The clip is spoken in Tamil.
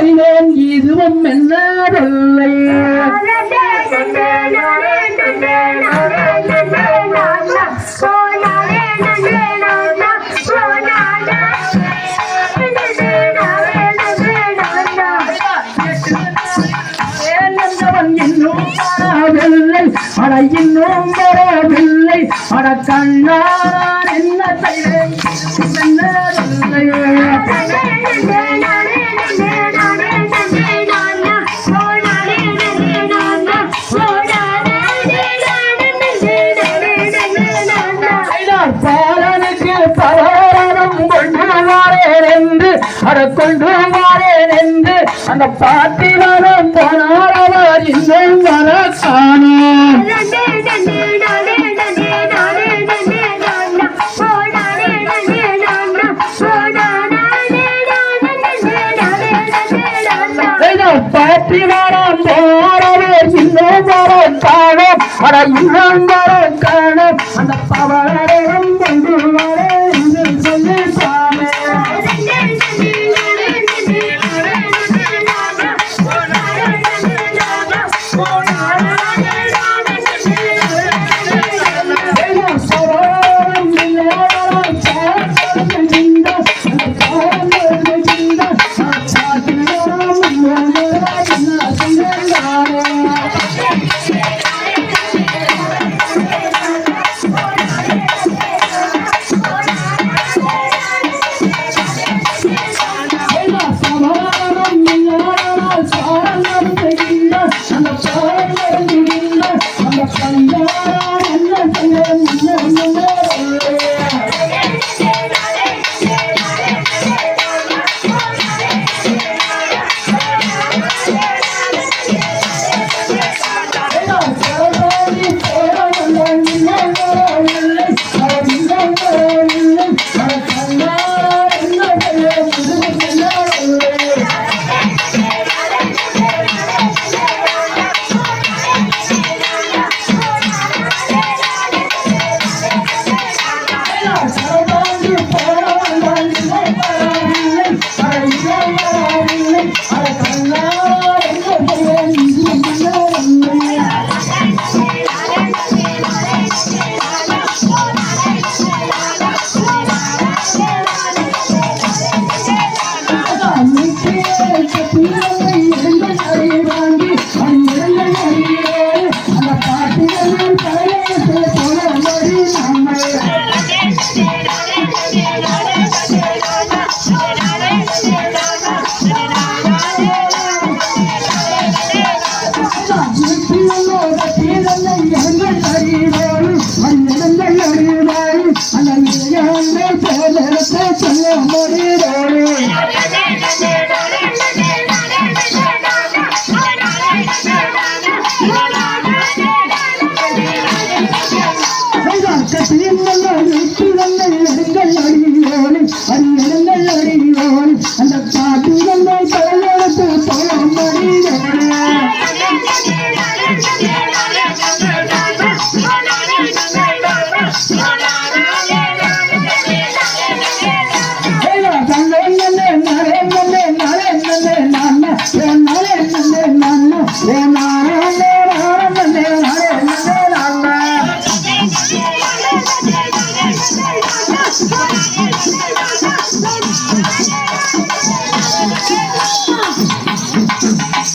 செய்தேன் இதுவும் என்னவில்லை இன்னும் வரவில்லை இன்னும் வரவில்லை அட கண்ணா கொண்டு வாரேன் என்று அந்த பாட்டிலும் போனார். அவர் இன்னும் வர காணோம் ஐயா, பாட்டிவரம் இன்னும் வர காணோம் இன்னும் வர அந்த பவரே I'm live money. Slam